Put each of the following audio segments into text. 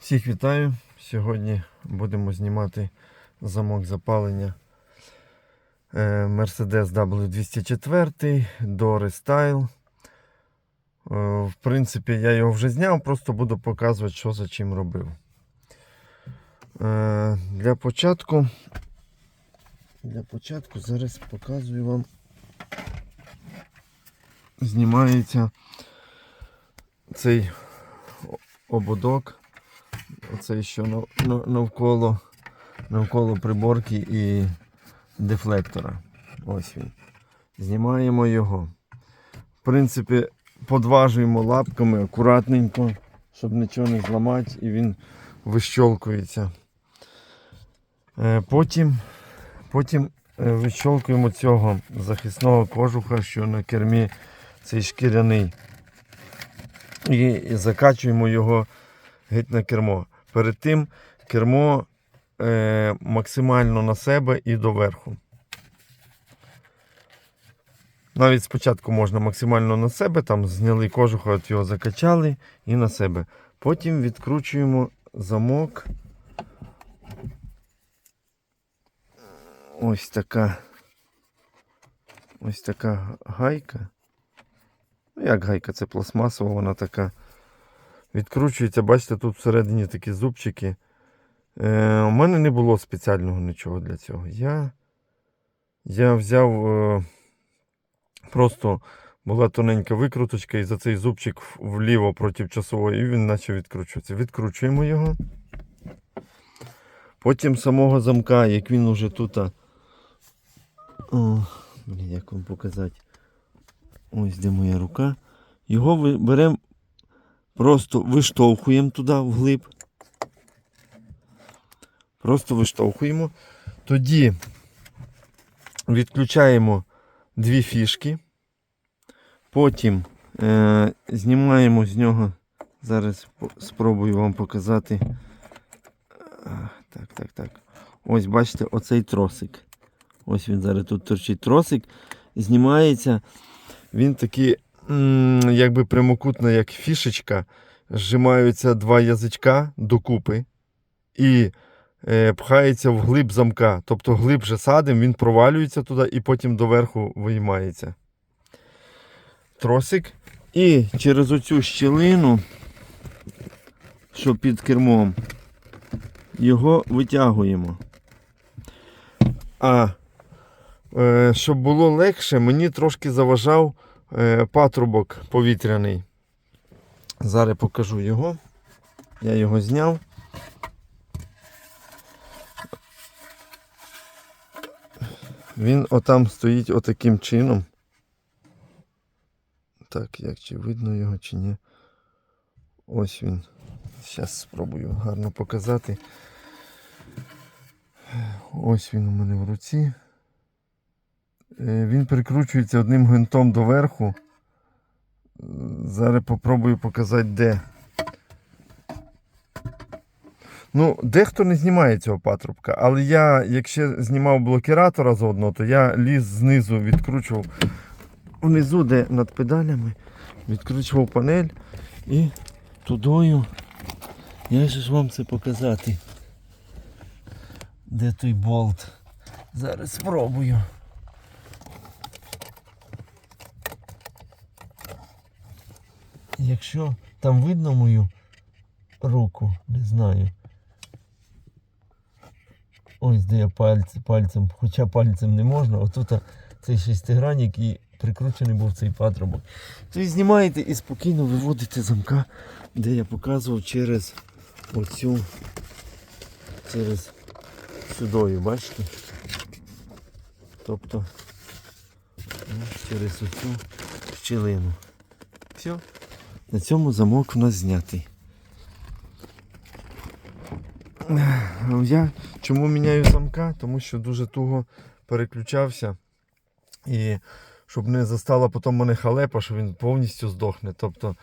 Всіх вітаю! Сьогодні будемо знімати замок запалення е, Mercedes W204 до Restyle. В принципі, я його вже зняв, просто буду показувати, що за чим робив. Е, Для початку, для початку зараз показую вам. Знімається цей ободок. Оцей що нав- нав- навколо, навколо приборки і дефлектора. Ось він. Знімаємо його. В принципі, подважуємо лапками акуратненько, щоб нічого не зламати, і він вищолкується. Е, Потім, потім е, вищолкуємо цього захисного кожуха, що на кермі цей шкіряний. І закачуємо його геть на кермо. Перед тим кермо е, максимально на себе і доверху. Навіть спочатку можна максимально на себе, там зняли кожуха, от його закачали і на себе. Потім відкручуємо замок. Ось така. Ось така гайка. Ну, як гайка, це пластмасова, вона така. Відкручується, бачите, тут всередині такі зубчики. Е, у мене не було спеціального нічого для цього. Я, я взяв е, просто була тоненька викруточка і за цей зубчик вліво проти часового, і він почав відкручуватися. Відкручуємо його. Потім самого замка, як він уже тут. О, як вам показати. Ось де моя рука. Його беремо Просто виштовхуємо туди вглиб. Просто виштовхуємо. Тоді відключаємо дві фішки. Потім е, знімаємо з нього. Зараз спробую вам показати. Так, так, так. Ось бачите, оцей тросик. Ось він зараз тут торчить тросик. Знімається. Він такий якби прямокутна, як фішечка, зжимаються два язичка докупи і е, пхається в глиб замка. Тобто глибше садим, він провалюється туди і потім доверху виймається. Тросик. І через оцю щілину, що під кермом, його витягуємо. А е, щоб було легше, мені трошки заважав патрубок повітряний. Зараз покажу його. Я його зняв. Він отам стоїть отаким чином. Так, як чи видно його, чи ні. Ось він. Зараз спробую гарно показати. Ось він у мене в руці. Е, Він прикручується одним гвинтом доверху. Е, Зараз попробую показати де. Ну, дехто не знімає цього патрубка, але я, якщо знімав блокіратора заодно, то я ліз знизу, відкручував внизу, де над педалями, відкручував панель і тудою. Я ж вам це показати. Де той болт? Зараз спробую. Якщо там видно мою руку, не знаю. Ось де я пальцем, пальцем, хоча пальцем не можна, отут цей шестигранник і прикручений був цей патрубок. То знімаєте і спокійно виводите замка, де я показував через оцю, через сюдою, бачите? Тобто ну, через оцю щілину. Все. На цьому замок у нас знятий. Я чому міняю замка? Тому що дуже туго переключався. І щоб не застала потім мене халепа, що він повністю здохне. Тобто,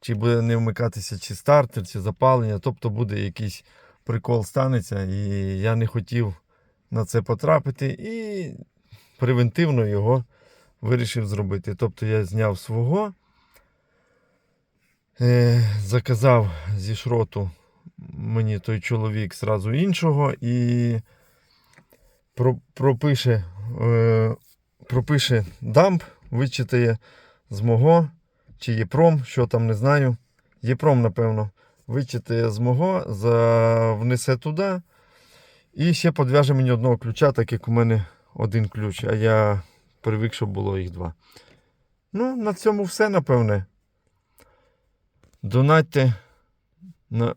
чи буде не вмикатися чи стартер, чи запалення, тобто буде якийсь прикол станеться. І я не хотів на це потрапити і превентивно його вирішив зробити. Тобто я зняв свого. Е, заказав зі шроту мені той чоловік зразу іншого і про- пропише, е, пропише дамп, вичитає з мого чи Єпром, що там не знаю. Єпром, напевно, вичитає з мого, внесе туди. І ще подв'яже мені одного ключа, так як у мене один ключ, а я привик, щоб було їх два. Ну, на цьому все, напевне. Донатьте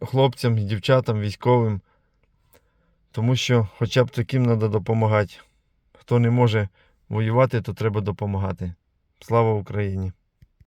хлопцям дівчатам, військовим. Тому що хоча б таким треба допомагати. Хто не може воювати, то треба допомагати. Слава Україні!